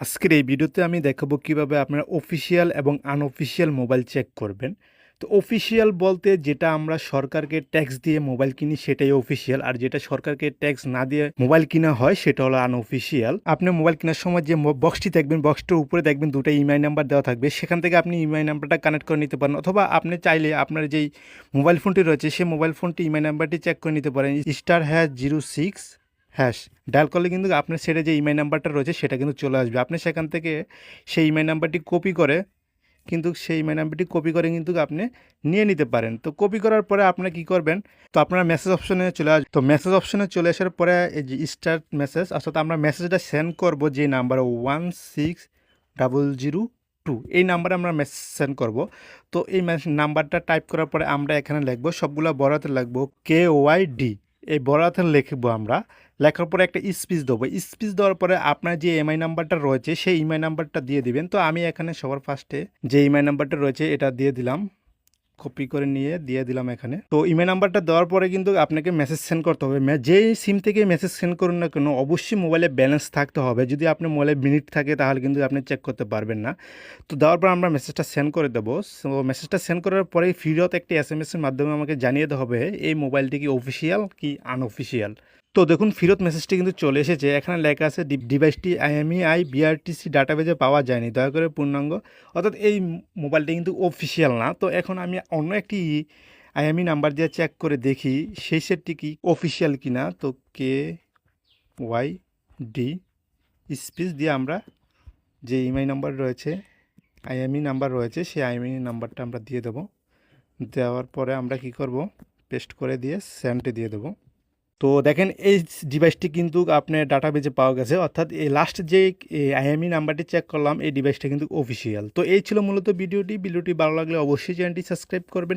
আজকের এই ভিডিওতে আমি দেখাবো কীভাবে আপনারা অফিসিয়াল এবং আনঅফিসিয়াল মোবাইল চেক করবেন। তো অফিসিয়াল বলতে যেটা আমরা সরকারকে ট্যাক্স দিয়ে মোবাইল কিনি সেটাই অফিসিয়াল আর যেটা সরকারকে ট্যাক্স না দিয়ে মোবাইল কিনা হয় সেটা হলো আনঅফিসিয়াল আপনি মোবাইল কেনার সময় যে বক্সটি দেখবেন বক্সটার উপরে দেখবেন দুটো ইমাই নাম্বার দেওয়া থাকবে। সেখান থেকে আপনি ইমাই নাম্বারটা কানেক্ট করে নিতে পারেন, অথবা আপনি চাইলে আপনার যেই মোবাইল ফোনটি রয়েছে, সেই মোবাইল ফোনটি ইমাই নাম্বারটি চেক করে নিতে পারেন। Star hash zero six hash dial করলে কিন্তু আপনার সেটা যে ইমেল নাম্বারটা রয়েছে সেটা কিন্তু চলে আসবে। আপনি সেখান থেকে সেই ইমেল নাম্বারটি কপি করে, কিন্তু সেই ইমেল নাম্বারটি কপি করে কিন্তু আপনি নিয়ে নিতে পারেন। তো কপি করার পরে আপনারা কী করবেন? তো আপনারা মেসেজ অপশনে চলে আস, তো মেসেজ অপশনে চলে আসার পরে এই যে স্টার্ট মেসেজ অর্থাৎ আমরা মেসেজটা সেন্ড করব যে number one six double zero two এই নাম্বারে আমরা মেসেজ সেন্ড করব। তো এই নাম্বারটা টাইপ করার পরে আমরা এখানে লিখব, সবগুলো বড়াতে লিখব কে ওয়াই ডি এই বড়াতে লিখব আমরা। লেখার পরে একটা স্পিচ দেবো। স্পিচ দেওয়ার পরে আপনার যে এমআই নাম্বারটা রয়েছে, সেই ইমআই নাম্বারটা দিয়ে দিবেন। তো আমি এখানে সবার ফার্স্টে যে ইমআই নাম্বারটা রয়েছে, এটা দিয়ে দিলাম। কপি করে নিয়ে দিয়ে দিলাম এখানে। তো ইমেল নাম্বারটা দেওয়ার পরে কিন্তু আপনাকে মেসেজ সেন্ড করতে হবে। যেই সিম থেকে মেসেজ সেন্ড করুন না কেন, অবশ্যই মোবাইলে ব্যালেন্স থাকতে হবে। যদি আপনার মোবাইলে মিনিট থাকে, তাহলে কিন্তু আপনি চেক করতে পারবেন না। তো দেওয়ার পর আমরা মেসেজটা সেন্ড করে দেবো। সো মেসেজটা সেন্ড করার পরে ফিরত একটি এস এম এসের মাধ্যমে আমাকে জানিয়ে দেওয়া হবে, এই মোবাইলটি কি অফিসিয়াল কি আনঅফিসিয়াল তো দেখুন, ফিরত মেসেজটি কিন্তু চলে এসেছে। এখানে লেখা আছে ডিভাইসটি আইএমইআই বিআরটিসি ডাটাবেজে পাওয়া যায়নি। দয়া করে পূর্ণাঙ্গ। অর্থাৎ এই মোবাইলটি কিন্তু অফিসিয়াল না। তো এখন আমি অন্য একটি আইএমই নাম্বার দিয়ে চেক করে দেখি, সেই সেটটি কি অফিসিয়াল কিনা? তো কে ওয়াই ডি স্পিচ দিয়ে আমরা যে ইমেল নাম্বার রয়েছে আইএমই নাম্বার রয়েছে, সেই আইএমই নাম্বারটা আমরা দিয়ে দেবো। দেওয়ার পরে আমরা কি করব? পেস্ট করে দিয়ে সেন্টে দিয়ে দেবো। তো দেখেন এই ডিভাইসটি কিন্তু আপনার ডাটাবেজে পাওয়া গেছে। অর্থাৎ এই লাস্ট যে আইএমই নাম্বারটি চেক করলাম, এই ডিভাইসটা কিন্তু অফিসিয়াল তো এই ছিল মূলত ভিডিওটি। ভিডিওটি ভালো লাগলে অবশ্যই চ্যানেলটি সাবস্ক্রাইব করবেন।